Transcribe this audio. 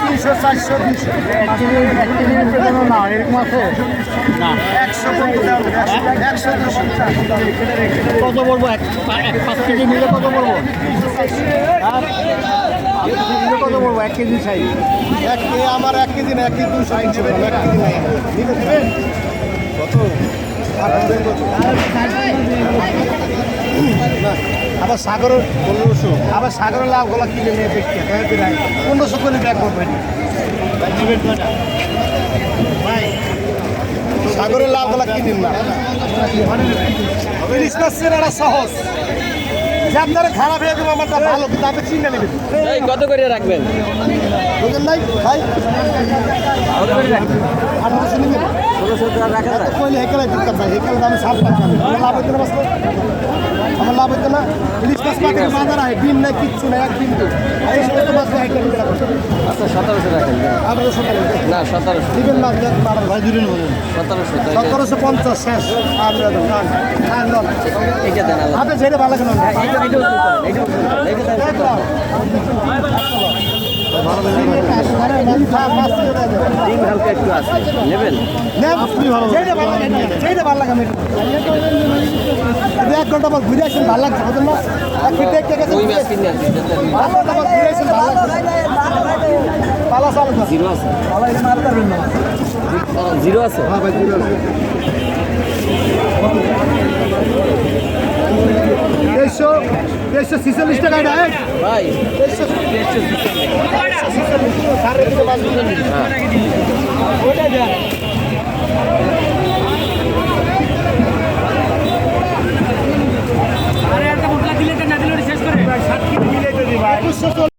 তিনশো চারশো দুশো না এরকম আছে না একশো একশো কত বলব এক পাঁচ কেজি নিলে কত বলব হ্যাঁ? কত বলব এক কেজি চাই এক আমার এক কেজি না এক কেজি তিনশো এক কেজি কত আবার সাগরের পনেরোশো আবার সাগরের লাভ গোলা কিনে নিয়ে দেখতে পনেরোশো করে ব্যাগ করবেন। সাগরের লাভ গোলা কিনেন না। ইলিশ মাছের একটা সহজ। যে আপনারা খারাপ হয়ে যাবে আমারটা ভালো কিন্তু আপনি চিন্তা নেবেন। কত করে রাখবেন? বুঝলেন নাই? ভাই আঠারোশো নেবেন। ষোলোশো টাকা রাখা যায় কইলে হেকেলাই দিতাম ভাই হেকেল দামে সাত আমি আমার লাভ হইতো না বাস আমার লাভ হইতো না ইলিশ মাছ পাখির বাজার হয় ডিম নাই কিচ্ছু নাই এক ডিম তো এই সমস্ত মাছ হেকেল দিতে আচ্ছা সতেরোশো রাখেন আঠারোশো টাকা না সতেরোশো দিবেন না মারার ভাই জুড়ে বলেন সতেরোশো সতেরোশো পঞ্চাশ শেষ আর দেন আর নন এইটা দেন হাতে ছেড়ে ভালো কেন এইটা এইটা এইটা এইটা দেন উত্তর করেন। ডিম হালকা একটু আছে। নেবেন? এক ঘণ্টা পর ঘুরে আসেন ভালো লাগছে বুঝলেন না? জিরো আছে। জিরো আছে? হ্যাঁ ভাই জিরো আছে। তেইশশো ছিচল্লিশ টাকা হ্যাঁ ভাই তেইশশো ছিচল্লিশ